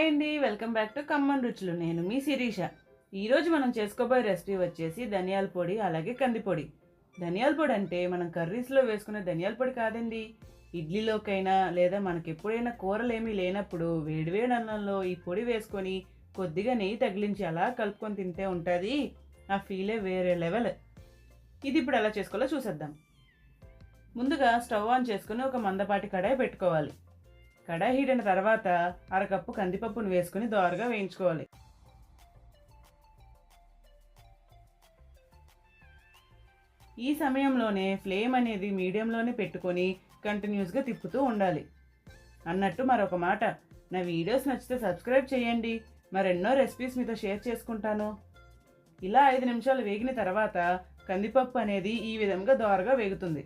Hi అండి. Welcome back to common రుచులు. నేను మీ శిరీష. ఈరోజు మనం చేసుకోబోయే రెసిపీ వచ్చేసి ధనియాల పొడి అలాగే కందిపొడి ధనియాల పొడి అంటే మనం కర్రీస్లో వేసుకునే ధనియాల పొడి కాదండి. ఇడ్లీలోకైనా లేదా మనకి ఎప్పుడైనా కూరలు ఏమీ లేనప్పుడు వేడివేడి అన్నంలో ఈ పొడి వేసుకొని కొద్దిగా నెయ్యి తగిలించి అలా కలుపుకొని తింటే ఉంటుంది. ఆ ఫీలే వేరే లెవెల్. ఇది ఇప్పుడు ఎలా చేసుకోవాలో చూసేద్దాం. ముందుగా స్టవ్ ఆన్ చేసుకుని ఒక మందపాటి కడాయి పెట్టుకోవాలి. కడాయి హీట్ అయిన తర్వాత అరకప్పు కందిపప్పును వేసుకుని దోరగా వేయించుకోవాలి. ఈ సమయంలోనే ఫ్లేమ్ అనేది మీడియంలోనే పెట్టుకొని కంటిన్యూస్గా తిప్పుతూ ఉండాలి. అన్నట్టు మరొక మాట. నా వీడియోస్ నచ్చితే సబ్స్క్రైబ్ చేయండి. మరెన్నో రెసిపీస్ మీతో షేర్ చేసుకుంటాను. ఇలా ఐదు నిమిషాలు వేగిన తర్వాత కందిపప్పు అనేది ఈ విధంగా దోరగా వేగుతుంది.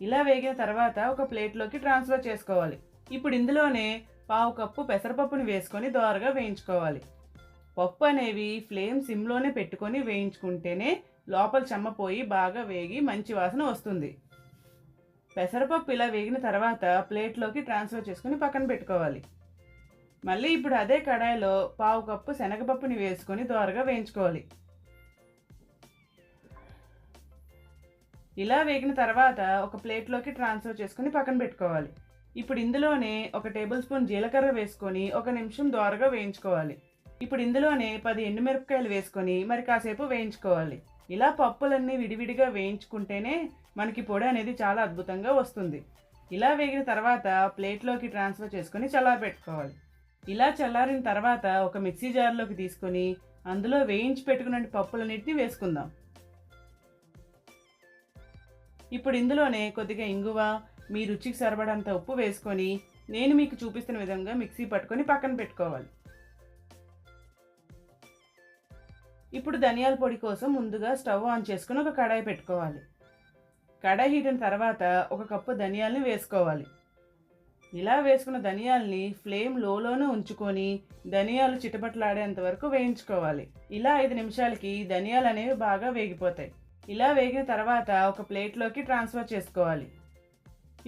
ఇలా వేగిన తర్వాత ఒక ప్లేట్లోకి ట్రాన్స్ఫర్ చేసుకోవాలి. ఇప్పుడు ఇందులోనే పావు కప్పు పెసరపప్పుని వేసుకొని దోరగా వేయించుకోవాలి. పప్పు అనేవి ఫ్లేమ్ సిమ్లోనే పెట్టుకొని వేయించుకుంటేనే లోపల చెమ్మపోయి బాగా వేగి మంచి వాసన వస్తుంది. పెసరపప్పు ఇలా వేగిన తర్వాత ప్లేట్లోకి ట్రాన్స్ఫర్ చేసుకుని పక్కన పెట్టుకోవాలి. మళ్ళీ ఇప్పుడు అదే కడాయిలో పావు కప్పు శనగపప్పుని వేసుకొని దోరగా వేయించుకోవాలి. ఇలా వేగిన తర్వాత ఒక ప్లేట్లోకి ట్రాన్స్ఫర్ చేసుకుని పక్కన పెట్టుకోవాలి. ఇప్పుడు ఇందులోనే ఒక టేబుల్ స్పూన్ జీలకర్ర వేసుకొని ఒక నిమిషం దోరగా వేయించుకోవాలి. ఇప్పుడు ఇందులోనే పది ఎండుమిరపకాయలు వేసుకొని మరి కాసేపు వేయించుకోవాలి. ఇలా పప్పులన్నీ విడివిడిగా వేయించుకుంటేనే మనకి పొడి అనేది చాలా అద్భుతంగా వస్తుంది. ఇలా వేగిన తర్వాత ప్లేట్లోకి ట్రాన్స్ఫర్ చేసుకొని చల్లారబెట్టుకోవాలి ఇలా చల్లారిన తర్వాత ఒక మిక్సీ జార్లోకి తీసుకొని అందులో వేయించి పెట్టుకున్న పప్పులన్నిటిని వేసుకుందాం. ఇప్పుడు ఇందులోనే కొద్దిగా ఇంగువ మీ రుచికి సరిపడంత ఉప్పు వేసుకొని నేను మీకు చూపిస్తున్న విధంగా మిక్సీ పట్టుకొని పక్కన పెట్టుకోవాలి. ఇప్పుడు ధనియాల పొడి కోసం ముందుగా స్టవ్ ఆన్ చేసుకుని ఒక కడాయి పెట్టుకోవాలి. కడాయి హీట్ తర్వాత ఒక కప్పు ధనియాల్ని వేసుకోవాలి. ఇలా వేసుకున్న ధనియాల్ని ఫ్లేమ్ లోలోనే ఉంచుకొని ధనియాలు చిటపట్లాడేంత వరకు వేయించుకోవాలి. ఇలా ఐదు నిమిషాలకి ధనియాలు అనేవి బాగా వేగిపోతాయి. ఇలా వేగిన తర్వాత ఒక ప్లేట్లోకి ట్రాన్స్ఫర్ చేసుకోవాలి.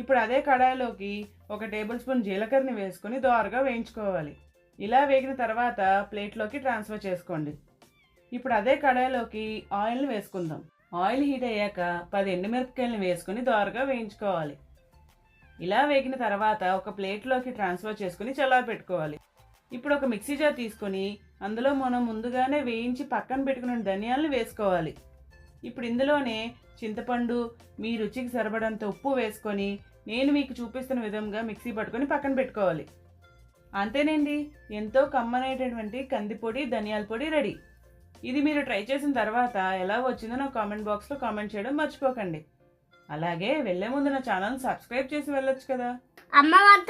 ఇప్పుడు అదే కడాయిలోకి ఒక టేబుల్ స్పూన్ జీలకర్రని వేసుకొని దోరగా వేయించుకోవాలి. ఇలా వేగిన తర్వాత ప్లేట్లోకి ట్రాన్స్ఫర్ చేసుకోండి. ఇప్పుడు అదే కడాయిలోకి ఆయిల్ని వేసుకుందాం. ఆయిల్ హీట్ అయ్యాక పది ఎండుమిరపకాయలను వేసుకొని దోరగా వేయించుకోవాలి. ఇలా వేగిన తర్వాత ఒక ప్లేట్లోకి ట్రాన్స్ఫర్ చేసుకుని చల్లారి పెట్టుకోవాలి. ఇప్పుడు ఒక మిక్సీ జార్ తీసుకొని అందులో మనం ముందుగానే వేయించి పక్కన పెట్టుకున్న ధనియాలను వేసుకోవాలి. ఇప్పుడు ఇందులోనే చింతపండు మీ రుచికి సరిపడంత ఉప్పు వేసుకొని నేను మీకు చూపిస్తున్న విధంగా మిక్సీ పట్టుకొని పక్కన పెట్టుకోవాలి. అంతేనండి ఎంతో కమ్మనైనటువంటి కందిపొడి ధనియాల పొడి రెడీ. ఇది మీరు ట్రై చేసిన తర్వాత ఎలా వచ్చిందో నా కామెంట్ బాక్స్లో కామెంట్ చేయడం మర్చిపోకండి. అలాగే వెళ్ళే ముందు నా ఛానల్ సబ్స్క్రైబ్ చేసి వెళ్ళొచ్చు కదా. అమ్మ వంట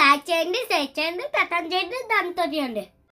లైక్ చేయండి షేర్ చేయండి కథం చేయండి దాంతో చేయండి.